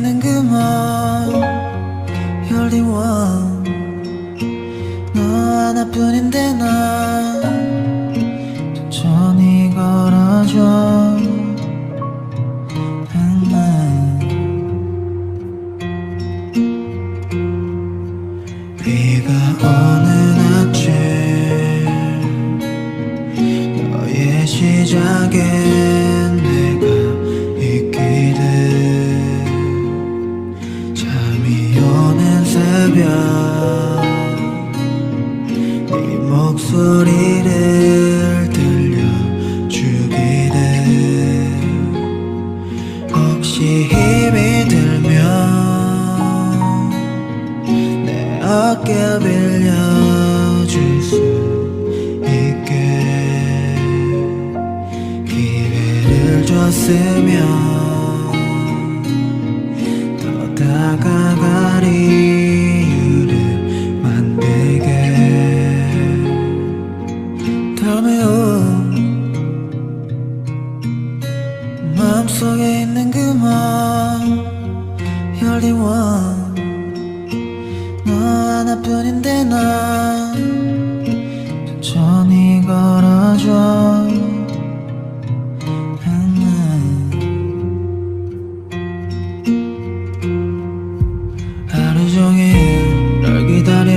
있는 그만 열리원 너 하나뿐인데 난 천천히 걸어줘. 난 비가 오는 아침 너의 시작엔 목소리를 들려주기를. 혹시 힘이 들면 내 어깨 빌려줄 수 있게. 기회를 줬으면 더 다가 열리원 너 하나뿐인데 난 천천히 걸어줘. 하루 종일 널 기다려.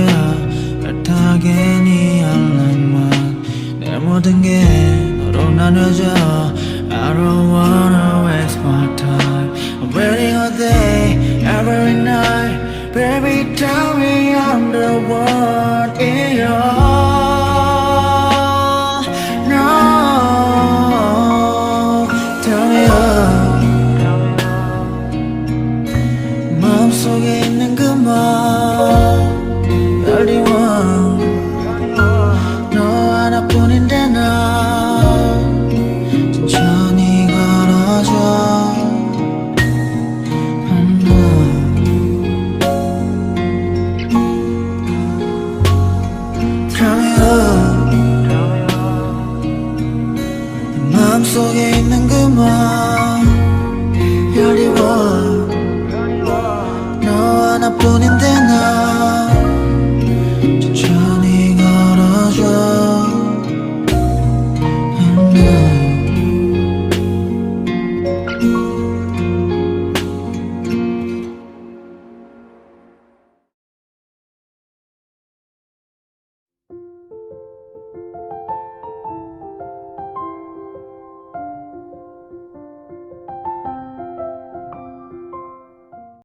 애타게 네 알람만. 내 모든 게 너로 나눠져. I don't wanna